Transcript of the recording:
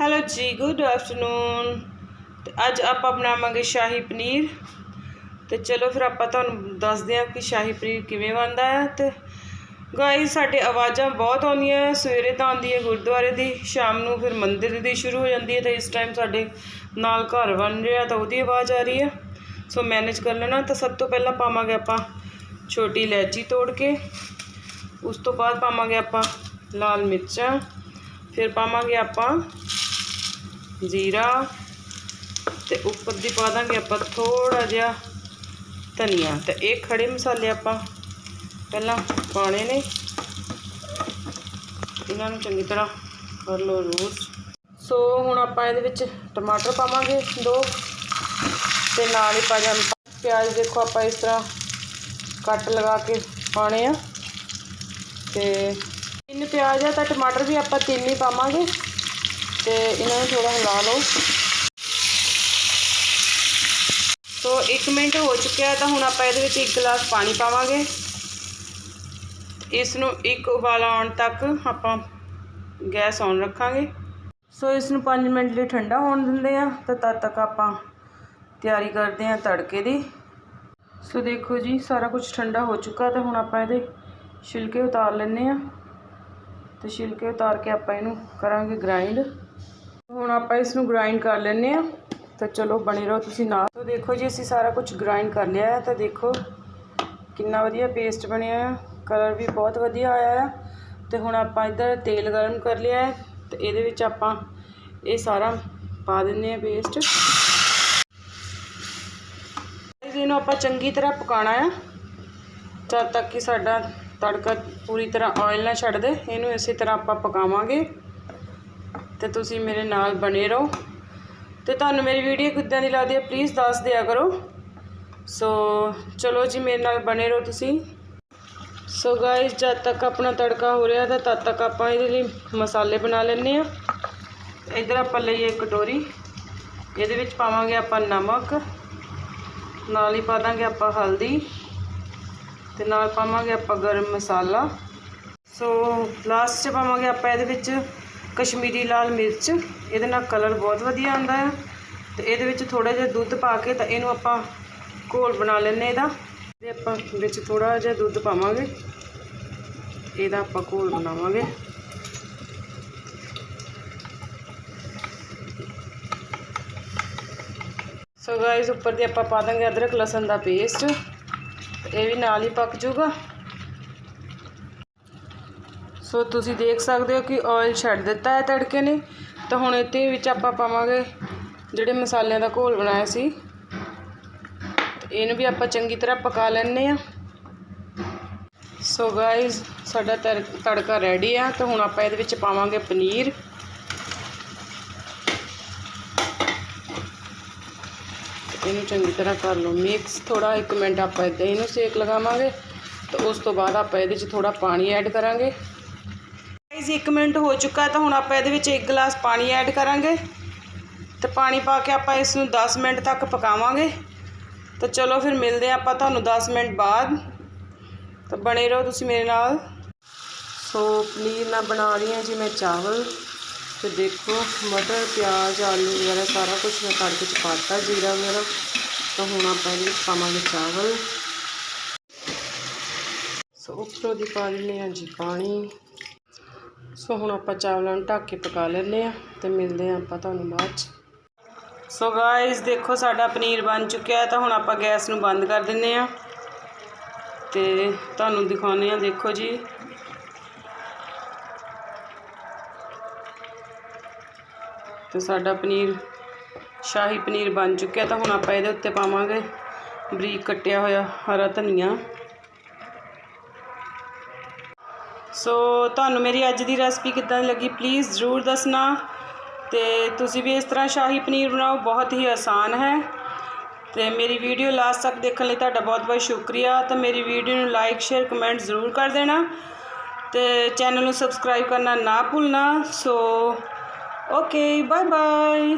Hello ਜੀ good afternoon ਤੇ ਅੱਜ ਆਪਾਂ ਬਣਾਵਾਂਗੇ ਸ਼ਾਹੀ ਪਨੀਰ। ਤੇ ਚਲੋ ਫਿਰ ਆਪਾਂ ਤੁਹਾਨੂੰ ਦੱਸਦੇ ਹਾਂ ਕਿ ਸ਼ਾਹੀ ਪਨੀਰ ਕਿਵੇਂ ਬਣਦਾ ਹੈ। ਤੇ ਗਾਇਸ ਸਾਡੇ ਆਵਾਜ਼ਾਂ ਬਹੁਤ ਆਉਂਦੀਆਂ ਸਵੇਰੇ ਤਾਂ ਆਉਂਦੀ ਹੈ ਗੁਰਦੁਆਰੇ ਦੀ, ਸ਼ਾਮ ਨੂੰ ਫਿਰ ਮੰਦਿਰ ਦੀ ਸ਼ੁਰੂ ਹੋ ਜਾਂਦੀ ਹੈ ਤੇ ਇਸ ਟਾਈਮ ਸਾਡੇ ਨਾਲ ਘਰ ਬਣ ਰਿਹਾ ਤਾਂ ਉਹਦੀ ਆਵਾਜ਼ ਆ ਰਹੀ ਹੈ। ਸੋ ਮੈਨੇਜ ਕਰ ਲੈਣਾ। ਤਾਂ ਸਭ ਤੋਂ ਪਹਿਲਾਂ ਪਾਵਾਂਗੇ ਆਪਾਂ ਛੋਟੀ ਇਲਾਇਚੀ ਤੋੜ ਕੇ। ਉਸ ਤੋਂ ਬਾਅਦ ਪਾਵਾਂਗੇ ਆਪਾਂ ਲਾਲ ਮਿਰਚਾਂ। ਫਿਰ ਪਾਵਾਂਗੇ ਆਪਾਂ ਜੀਰਾ ਤੇ ਉੱਪਰ ਦੀ ਪਾ ਦਾਂਗੇ ਆਪਾਂ ਥੋੜਾ ਜਿਹਾ ਧਨੀਆ ਤੇ ਇਹ ਖੜੇ ਮਸਾਲੇ ਆਪਾਂ ਪਹਿਲਾਂ ਪਾਣੇ ਨੇ। ਇਹਨਾਂ ਨੂੰ ਚੰਗੀ ਤਰ੍ਹਾਂ ਕਰ ਲਓ ਰੋਸਟ ਸੋ ਹੁਣ ਆਪਾਂ ਇਹਦੇ ਵਿੱਚ ਟਮਾਟਰ ਪਾਵਾਂਗੇ ਦੋ ਤੇ ਨਾਲ ਹੀ ਪਾ ਜਾਂ ਪਿਆਜ਼। ਦੇਖੋ ਆਪਾਂ ਇਸ ਤਰ੍ਹਾਂ ਕੱਟ ਲਗਾ ਕੇ ਪਾਣੇ ਆ। ਤੇ ਤਿੰਨ ਪਿਆਜ਼ ਆ ਤਾਂ ਟਮਾਟਰ ਵੀ ਆਪਾਂ ਤਿੰਨ ਹੀ ਪਾਵਾਂਗੇ। ਤੇ ਇਹਨਾਂ ਨੂੰ ਥੋੜਾ ਹਿਲਾ ਲਓ। ਸੋ 1 ਮਿੰਟ ਹੋ ਚੁੱਕਿਆ ਤਾਂ ਹੁਣ ਆਪਾਂ ਇਹਦੇ ਵਿੱਚ 1 ਗਲਾਸ ਪਾਣੀ ਪਾਵਾਂਗੇ। ਇਸ ਨੂੰ ਇੱਕ ਉਬਾਲ ਆਉਣ ਤੱਕ ਆਪਾਂ ਗੈਸ ਔਨ ਰੱਖਾਂਗੇ। ਸੋ ਇਸ ਨੂੰ 5 ਮਿੰਟ ਲਈ ਠੰਡਾ ਹੋਣ ਦਿੰਦੇ ਆ ਤਾਂ ਤਦ ਤੱਕ ਆਪਾਂ ਤਿਆਰੀ ਕਰਦੇ ਆ ਤੜਕੇ ਦੀ। ਸੋ ਦੇਖੋ ਜੀ, ਸਾਰਾ ਕੁਝ ਠੰਡਾ ਹੋ ਚੁੱਕਾ ਤਾਂ ਹੁਣ ਆਪਾਂ ਇਹਦੇ ਛਿਲਕੇ ਉਤਾਰ ਲੈਣੇ ਆ ਤੇ ਛਿਲਕੇ ਉਤਾਰ ਕੇ ਆਪਾਂ ਇਹਨੂੰ ਕਰਾਂਗੇ ਗ੍ਰਾਈਂਡ ਹੁਣ ਆਪਾਂ ਇਸ ਨੂੰ ਗ੍ਰਾਈਂਡ ਕਰ ਲੈਂਦੇ ਆ ਤਾਂ ਚਲੋ ਬਣੇ ਰਹੋ ਤੁਸੀਂ ਨਾਲ। ਤਾਂ ਦੇਖੋ ਜੀ, ਅਸੀਂ ਸਾਰਾ ਕੁਝ ਗ੍ਰਾਈਂਡ ਕਰ ਲਿਆ ਹੈ। ਤਾਂ ਦੇਖੋ ਕਿੰਨਾ ਵਧੀਆ ਪੇਸਟ ਬਣਿਆ ਆ ਕਲਰ ਵੀ ਬਹੁਤ ਵਧੀਆ ਆਇਆ ਆ ਤੇ ਹੁਣ ਆਪਾਂ ਇੱਧਰ ਤੇਲ ਗਰਮ ਕਰ ਲਿਆ ਹੈ। ਤੇ ਇਹਦੇ ਵਿੱਚ ਆਪਾਂ ਇਹ ਸਾਰਾ ਪਾ ਦਿੰਨੇ ਆ ਪੇਸਟ ਇਹਨੂੰ ਆਪਾਂ ਚੰਗੀ ਤਰ੍ਹਾਂ ਪਕਾਉਣਾ ਆ ਜਦ ਤੱਕ ਕਿ ਸਾਡਾ ਤੜਕਾ ਪੂਰੀ ਤਰ੍ਹਾਂ ਆਇਲ ਨਾ ਛੱਡ ਦੇ। ਇਹਨੂੰ ਇਸੇ ਤਰ੍ਹਾਂ ਆਪਾਂ ਪਕਾਵਾਂਗੇ। ਤੇ ਤੁਸੀਂ ਮੇਰੇ ਨਾਲ ਬਣੇ ਰਹੋ। ਤੇ ਤੁਹਾਨੂੰ ਮੇਰੀ ਵੀਡੀਓ ਕਿੱਦਾਂ ਦੀ ਲੱਗਦੀ ਹੈ ਪਲੀਜ਼ ਦੱਸ ਦਿਆ ਕਰੋ। ਸੋ ਚਲੋ ਜੀ, ਮੇਰੇ ਨਾਲ ਬਣੇ ਰਹੋ ਤੁਸੀਂ। ਸੋ ਗਾਇਸ ਜਦ ਤੱਕ ਆਪਣਾ ਤੜਕਾ ਹੋ ਰਿਹਾ ਤਾਂ ਤਦ ਤੱਕ ਆਪਾਂ ਇਹਦੇ ਲਈ ਮਸਾਲੇ ਬਣਾ ਲੈਣੇ ਆ ਇਧਰ ਆਪਾਂ ਲਈਏ ਕਟੋਰੀ। ਇਹਦੇ ਵਿੱਚ ਪਾਵਾਂਗੇ ਆਪਾਂ ਨਮਕ। ਨਾਲ ਹੀ ਪਾ ਦਾਂਗੇ ਆਪਾਂ ਹਲਦੀ। ਤੇ ਨਾਲ ਪਾਵਾਂਗੇ ਆਪਾਂ ਗਰਮ ਮਸਾਲਾ। ਸੋ ਲਾਸਟ 'ਚ ਪਾਵਾਂਗੇ ਆਪਾਂ ਇਹਦੇ ਵਿੱਚ ਕਸ਼ਮੀਰੀ ਲਾਲ ਮਿਰਚ, ਇਹਦੇ ਨਾਲ ਕਲਰ ਬਹੁਤ ਵਧੀਆ ਆਉਂਦਾ ਹੈ ਤੇ ਇਹਦੇ ਵਿੱਚ ਥੋੜਾ ਜਿਹਾ ਦੁੱਧ ਪਾ ਕੇ ਤਾਂ ਇਹਨੂੰ ਆਪਾਂ ਘੋਲ ਬਣਾ ਲੈਣੇ ਇਹਦਾ। ਤੇ ਆਪਾਂ ਵਿੱਚ ਥੋੜਾ ਜਿਹਾ ਦੁੱਧ ਪਾਵਾਂਗੇ। ਇਹਦਾ ਆਪਾਂ ਘੋਲ ਬਣਾਵਾਂਗੇ। ਸੋ ਗਾਇਸ ਉੱਪਰ ਦੀ ਆਪਾਂ ਪਾ ਦਾਂਗੇ ਅਦਰਕ, ਲਸਣ ਦਾ ਪੇਸਟ ਇਹ ਵੀ ਨਾਲ ਹੀ ਪੱਕ ਜਾਊਗਾ। ਸੋ ਤੁਸੀਂ ਦੇਖ ਸਕਦੇ ਹੋ ਕਿ ਆਇਲ ਛੱਡ ਦਿੱਤਾ ਹੈ ਤੜਕੇ ਨੇ। ਤਾਂ ਹੁਣ ਇਹਦੇ ਵਿੱਚ ਆਪਾਂ ਪਾਵਾਂਗੇ ਜਿਹੜੇ ਮਸਾਲਿਆਂ ਦਾ ਘੋਲ ਬਣਾਇਆ ਸੀ। ਤੇ ਇਹਨੂੰ ਵੀ ਆਪਾਂ ਚੰਗੀ ਤਰ੍ਹਾਂ ਪਕਾ ਲੈਣੇ ਆ ਸੋ ਗਾਇਸ ਸਾਡਾ ਤੜਕਾ ਰੈਡੀ ਆ। ਤਾਂ ਹੁਣ ਆਪਾਂ ਇਹਦੇ ਵਿੱਚ ਪਾਵਾਂਗੇ ਪਨੀਰ। ਇਹਨੂੰ ਚੰਗੀ ਤਰ੍ਹਾਂ ਕਰ ਲਓ ਮਿਕਸ ਥੋੜਾ 1 ਮਿੰਟ ਆਪਾਂ ਇਦਾਂ ਇਹਨੂੰ ਸੇਕ ਲਗਾਵਾਂਗੇ। ਤੇ ਉਸ ਤੋਂ ਬਾਅਦ ਆਪਾਂ ਇਹਦੇ 'ਚ ਥੋੜਾ ਪਾਣੀ ਐਡ ਕਰਾਂਗੇ। ਗਾਇਸ 1 ਮਿੰਟ ਹੋ ਚੁੱਕਾ ਤਾਂ ਹੁਣ ਆਪਾਂ ਇਹਦੇ ਵਿੱਚ 1 ਗਲਾਸ ਪਾਣੀ ਐਡ ਕਰਾਂਗੇ ਤੇ ਪਾਣੀ ਪਾ ਕੇ ਆਪਾਂ ਇਸ ਨੂੰ 10 ਮਿੰਟ ਤੱਕ ਪਕਾਵਾਂਗੇ। ਤਾਂ ਚਲੋ ਫਿਰ ਮਿਲਦੇ ਆਪਾਂ ਤੁਹਾਨੂੰ 10 ਮਿੰਟ ਬਾਅਦ। ਤਾਂ ਬਣੇ ਰਹੋ ਤੁਸੀਂ ਮੇਰੇ ਨਾਲ। ਸੋ ਪਨੀਰ ਨਾਲ ਬਣਾ ਰਹੀ ਹਾਂ ਜੀ ਮੈਂ ਚਾਵਲ। ਤੇ ਦੇਖੋ ਮਟਰ, ਪਿਆਜ਼, ਆਲੂ ਵਗੈਰਾ ਸਾਰਾ ਕੁਝ ਮੈਂ ਤੜਕੇ ਚ ਪਾਤਾ ਜੀਰਾ ਵਗੈਰਾ। ਤਾਂ ਹੁਣ ਆਪਾਂ ਇਹਦੇ ਵਿੱਚ ਪਾਵਾਂਗੇ ਚਾਵਲ। ਸੋ ਉੱਪਰੋਂ ਦੀ ਪਾ ਦਿੰਦੇ ਹਾਂ ਜੀ ਪਾਣੀ। ਸੋ ਹੁਣ ਆਪਾਂ ਚਾਵਲਾਂ ਨੂੰ ਢੱਕ ਕੇ ਪਕਾ ਲੈਂਦੇ ਆ ਤੇ ਮਿਲਦੇ ਆ ਆਪਾਂ ਤੁਹਾਨੂੰ ਬਾਅਦ ਚ। ਸੋ ਗਾਇਸ ਦੇਖੋ ਸਾਡਾ ਪਨੀਰ ਬਣ ਚੁੱਕਿਆ ਹੈ ਤਾਂ ਹੁਣ ਆਪਾਂ ਗੈਸ ਨੂੰ ਬੰਦ ਕਰ ਦਿੰਦੇ ਆ ਤੇ ਤੁਹਾਨੂੰ ਦਿਖਾਉਂਦੇ ਆ ਦੇਖੋ ਜੀ। ਤੇ ਸਾਡਾ ਪਨੀਰ, ਸ਼ਾਹੀ ਪਨੀਰ ਬਣ ਚੁੱਕਿਆ ਤਾਂ ਹੁਣ ਆਪਾਂ ਇਹਦੇ ਉੱਤੇ ਪਾਵਾਂਗੇ ਬਰੀਕ ਕੱਟਿਆ ਹੋਇਆ ਹਰਾ ਧਨੀਆ। ਸੋ ਤੁਹਾਨੂੰ ਮੇਰੀ ਅੱਜ ਦੀ ਰੈਸਪੀ ਕਿੱਦਾਂ ਲੱਗੀ ਪਲੀਜ਼ ਜ਼ਰੂਰ ਦੱਸਣਾ ਤੇ ਤੁਸੀਂ ਵੀ ਇਸ ਤਰ੍ਹਾਂ ਸ਼ਾਹੀ ਪਨੀਰ ਬਣਾਓ, ਬਹੁਤ ਹੀ ਆਸਾਨ ਹੈ। ਤੇ ਮੇਰੀ ਵੀਡੀਓ ਲਾਸਟ ਤੱਕ ਦੇਖਣ ਲਈ ਤੁਹਾਡਾ ਬਹੁਤ ਬਹੁਤ ਸ਼ੁਕਰੀਆ। ਤੇ ਮੇਰੀ ਵੀਡੀਓ ਨੂੰ ਲਾਈਕ ਸ਼ੇਅਰ ਕਮੈਂਟ ਜ਼ਰੂਰ ਕਰ ਦੇਣਾ। ਤੇ ਚੈਨਲ ਨੂੰ ਸਬਸਕ੍ਰਾਈਬ ਕਰਨਾ ਨਾ ਭੁੱਲਣਾ। So okay bye bye